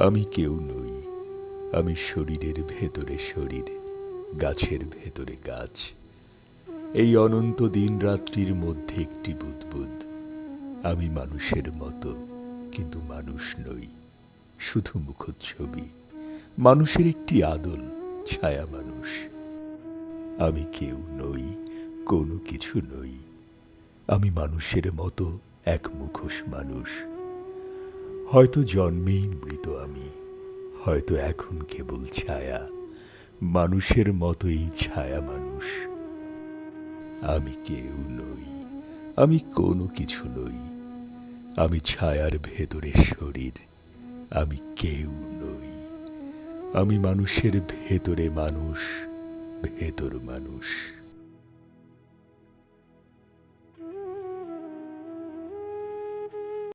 আমি কেউ নই। আমি শরীরের ভেতরে শরীর, গাছের ভেতরে গাছ। এই অনন্ত দিন রাত্রির মধ্যে একটি বুদবুদ। আমি মানুষের মতো, কিন্তু মানুষ নই, শুধু মুখচ্ছবি। মানুষের একটি আদল, ছায়া মানুষ। আমি কেউ নই, কোনো কিছু নই। আমি মানুষের মতো এক মুখোশ মানুষ। হয়তো জন্মেই মৃত আমি, হয়তো এখন কেবল ছায়া, মানুষের মতোই ছায়া মানুষ। আমি কেউ নই, আমি কোনো কিছু নই, আমি ছায়ার ভেতরে শরীর, আমি কেউ নই। আমি মানুষের ভেতরে মানুষ, ভেতর মানুষ।